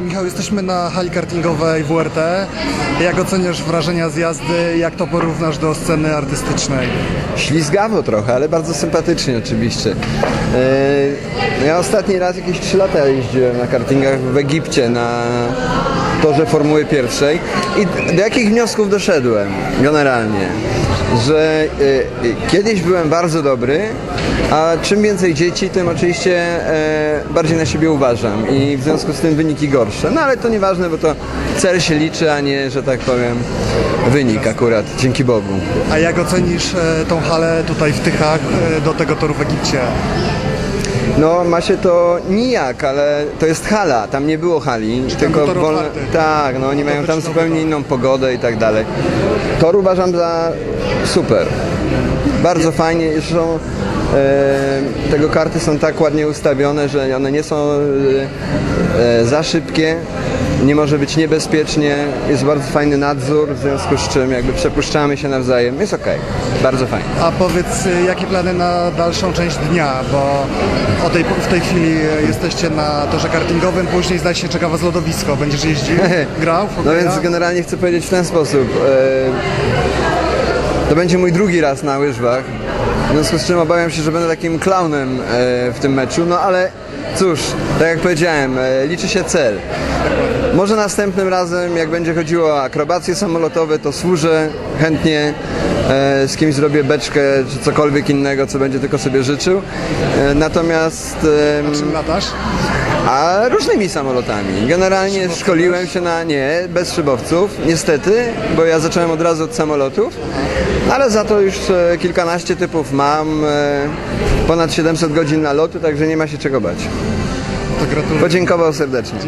Michał, jesteśmy na hali kartingowej WRT. Jak oceniasz wrażenia z jazdy? Jak to porównasz do sceny artystycznej? Ślizgawo trochę, ale bardzo sympatycznie oczywiście. Yy, Ja ostatni raz jakieś 3 lata jeździłem na kartingach w Egipcie na torze Formuły Pierwszej i do jakich wniosków doszedłem generalnie? Że yy, kiedyś byłem bardzo dobry, a czym więcej dzieci, tym oczywiście e, bardziej na siebie uważam i w związku z tym wyniki gorsze. No ale to nieważne, bo to cel się liczy, a nie, że tak powiem, wynik akurat, dzięki Bogu. A jak ocenisz e, tą halę tutaj w Tychach e, do tego toru w Egipcie? No ma się to nijak, ale to jest hala, tam nie było hali, tylko tor wolne, tak, no oni mają tam zupełnie inną pogodę i tak dalej. Tor uważam za super. Bardzo fajnie, zresztą e, tego karty są tak ładnie ustawione, że one nie są e, e, za szybkie, nie może być niebezpiecznie, jest bardzo fajny nadzór, w związku z czym jakby przepuszczamy się nawzajem, jest okej, bardzo fajnie. A powiedz, e, jakie plany na dalszą część dnia? Bo o tej, w tej chwili e, jesteście na torze kartingowym, później zdaje się czeka was lodowisko. Będziesz jeździł? Grał? w No więc generalnie chcę powiedzieć w ten sposób. To będzie mój drugi raz na łyżwach. W związku z czym obawiam się, że będę takim klaunem e, w tym meczu. No ale cóż, tak jak powiedziałem, e, liczy się cel. Może następnym razem, jak będzie chodziło o akrobacje samolotowe, to służę chętnie. E, z kimś zrobię beczkę czy cokolwiek innego, co będzie tylko sobie życzył. Natomiast. em, Czym latasz? a różnymi samolotami. Generalnie szkoliłem się na nie, bez szybowców, niestety, bo ja zacząłem od razu od samolotów, ale za to już e, kilkanaście typów mam, e, ponad 700 godzin na lotu, także nie ma się czego bać. To gratuluję. Podziękował serdecznie.